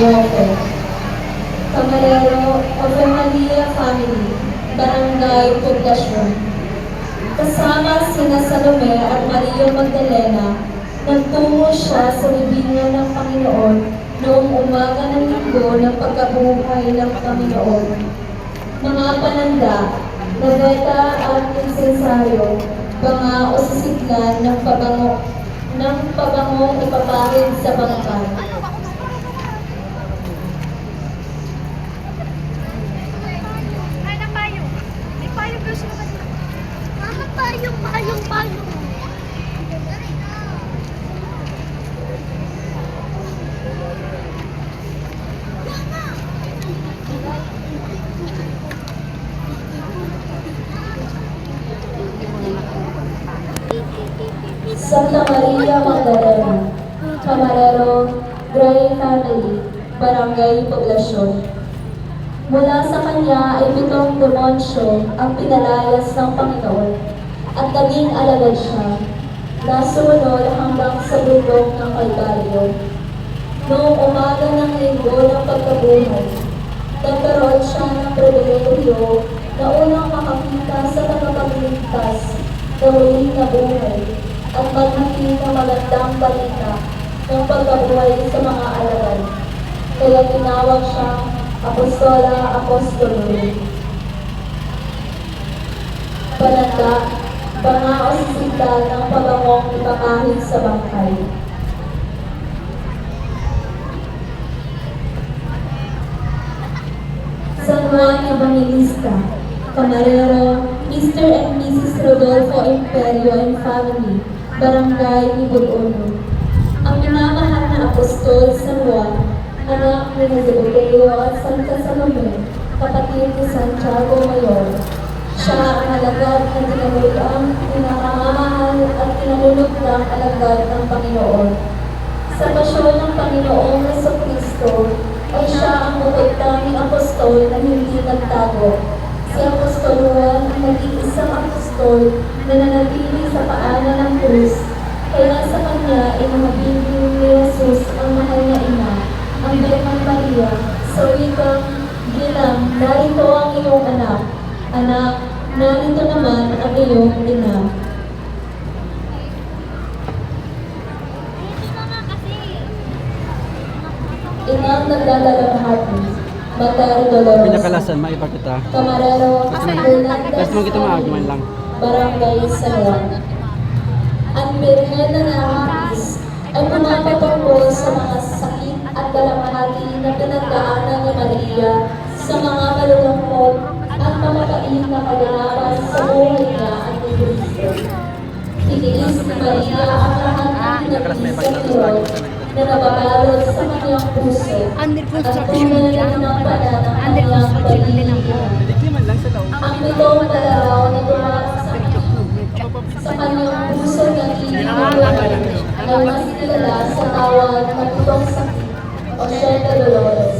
Mayoke. Camarero of the Maria family, Barangay Poblacion. Kasama sina Salome at Maria Magdalena, nagtungo siya sa libingan ng Panginoon noong umaga ng linggo ng pagkabuhay ng Panginoon. Mga pananda, nabeta at insensaryo, banga o sisiglan ng pabango ng pabangong ipapahid sa bangkay. Santa Maria Magdalena, Camarero, Gray Family, Barangay Poblacion. Mula sa kanya ay pitong demonsyo ang pinalayas ng Panginoon at naging alagad siya na sumunod hanggang sa bundok ng Kalbaryo. Noong umaga ng linggo ng pagkabuhay, nagkaroon siya ng pribilehiyo na unang makakita sa tagapagligtas na muli na buhay at maghatid ng magandang balita ng pagkabuhay sa mga alagad. Kaya tinawag siyang Apostola Apostoloi. Pananda, banga o sisigla ng pabangong ipapahid sa bangkay. San Juan Evangelista, Camarero, Mr. and Mrs. Rodolfo Imperio and family, Barangay Ibugono. Ang minamahal na apostol San Juan, anak ni Zebedeo at Santa Salome, kapatid ni Santiago Mayor. Siya ang alagad na tinamuluang pinakamamahal at tinamulutang alagad ng Panginoon. Sa pasyon ng Panginoong Yeso Kristo ay siya ang bukod-tanging apostol na hindi nagtago. Si Apostol Juan ang nag-iisang apostol na nanatili sa paanan ng krus. Kaya sa kanya ay namabiling ni Jesus ang mahal na ina, ang Birhang Maria, sa wikang bilang, narito ang iyong anak. Anak, narito naman ang iyong ina. Inang nagdadalamhati, Mater Dolores. Pinakalasan, maiba kita. Camarero, Fernandez Basta mo kita maagman lang. Barangay Salon. Ang Birhen na Nangis ay pumapatungo sa mga sakit at dalamhati na pinagdaanan ni Maria sa mga malulungkot at mamapait na kaganapan sa buhay niya at ni Cristo. Tiniis ni Maria nagtrabaho sa kanyang puso. Under construction lang ng pananaw under construction din ang buo ang mitong dalaw ni sa kanyang puso. ng iniwan na mas kilala sa tawag ng mitong sakit o shelter dolores.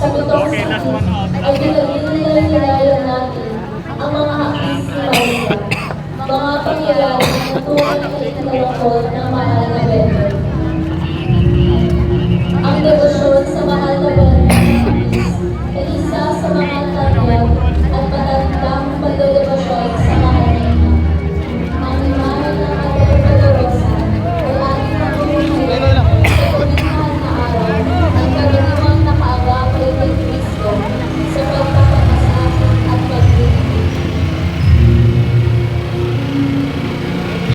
Sa mitong sakit natin ang mga hakis ni Maria mga pangyayari na tuwa ng itinalakot ng mahal na Bethel negosyon sa mahal na banal